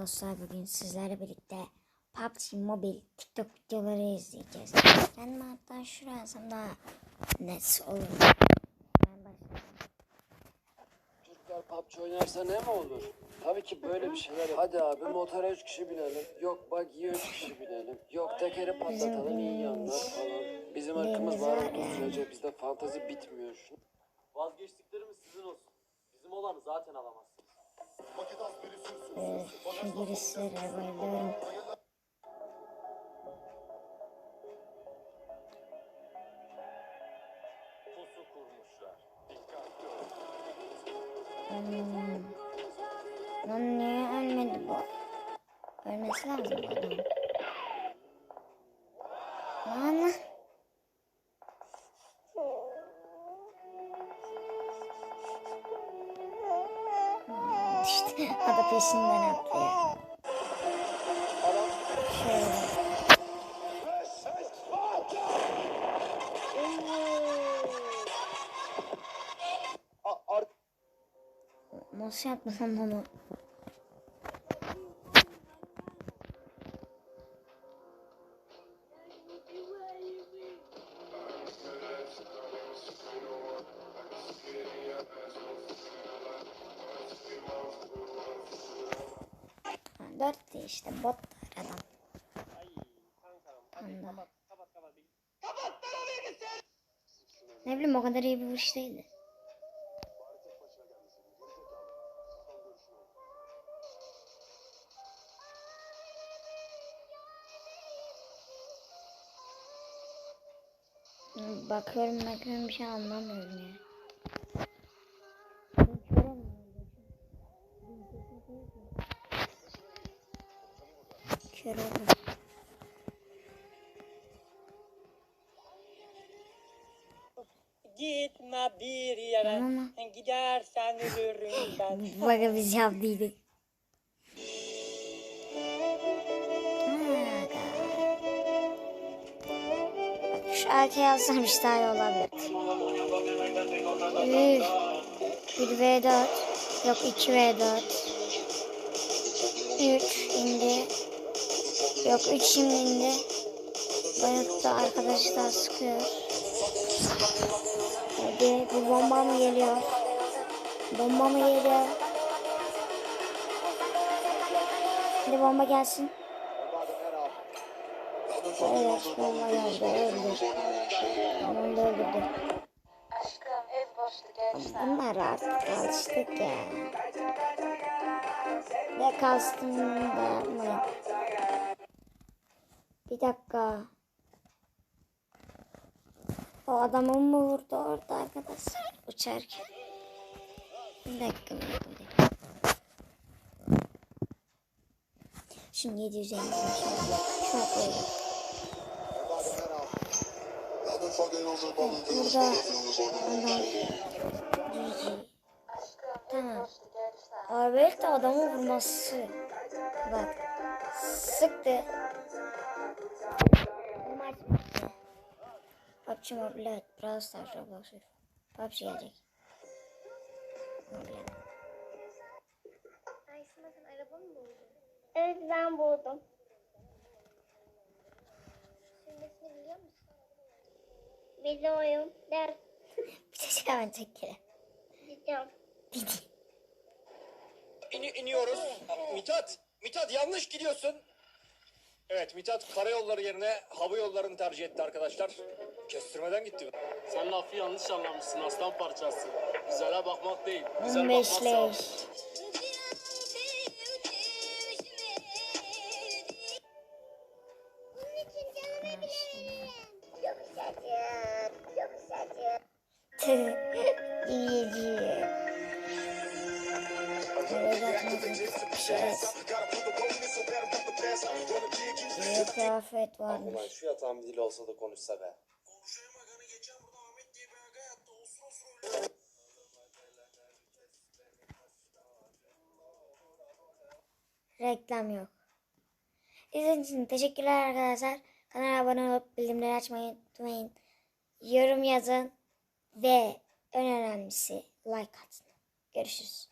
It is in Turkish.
dostlar bugün sizlerle birlikte PUBG Mobile TikTok videoları izleyeceğiz. Kendime hatta şuraya yazsam daha net olur. Ben başlayayım. Türkler PUBG oynarsa ne mi olur? Tabii ki böyle bir şeyler. Hadi abi motora üç kişi binelim. Yok buggy'ye üç kişi binelim. Yok tekeri patlatalım iyi yanlar falan. Bizim ırkımız var olduğu sürece bizde fantazi bitmiyor. Şu- Vazgeçtiklerimiz sizin olsun. Bizim olanı zaten alamazsınız. Ee, şu girişlere bayılıyorum. Hmm. Lan niye ölmedi bu? Ölmesi lazım bu adam. Lan Hmm, İşte adı peşinden atlıyor. Şöyle. Nasıl yapmasam onu? Ha, Dörttü işte bot adam. Anda. Ne bileyim o kadar iyi bir vuruş değildi. Bakıyorum bakıyorum bir şey anlamıyorum ya. Kör oldum. Gitme bir yere. Ama Gidersen ölürüm ben. Bak biz yaptıydık. Şu arkaya yazsamış daha iyi olabilir. Üf. 1 V4. Yok 2 V4. 3 indi. Yok 3 şimdi indi. Bayıkta arkadaşlar sıkıyor. Hadi bu bomba mı geliyor? Bomba mı geliyor? Hadi bomba gelsin. Evet bomba geldi öldü. Onu da öldürdüm. Bunlar artık alıştık ya. Ne kastım da yapmayın. Bir dakika. O adamı mı vurdu orada arkadaşlar uçarken? Bir dakika bir dakika bir dakika. Şimdi 750 Şuna koyalım. Burada. Tamam. De adamı vurması. Bak. Sıktı. Bu maç bitti. PUBG Mobile, Brawl Stars, Roblox, PUBG gelecek. Mobile. Evet ben buldum. Şimdisini biliyor musun? Biliyorum. Der Bir şey hemen çek kere. diyeceğim. İni, iniyoruz. Mithat, Mithat yanlış gidiyorsun. Evet, Mithat karayolları yerine hava yollarını tercih etti arkadaşlar. Kestirmeden gitti. Sen lafı yanlış anlamışsın aslan parçası. Güzele bakmak değil. Güzel 15 bakmak. Evet Bir kıyafet varmış. şu yatağın dili olsa da konuşsa be. Reklam yok. İzlediğiniz için teşekkürler arkadaşlar. Kanala abone olup bildirimleri açmayı unutmayın. Yorum yazın ve en önemlisi like atın. Görüşürüz.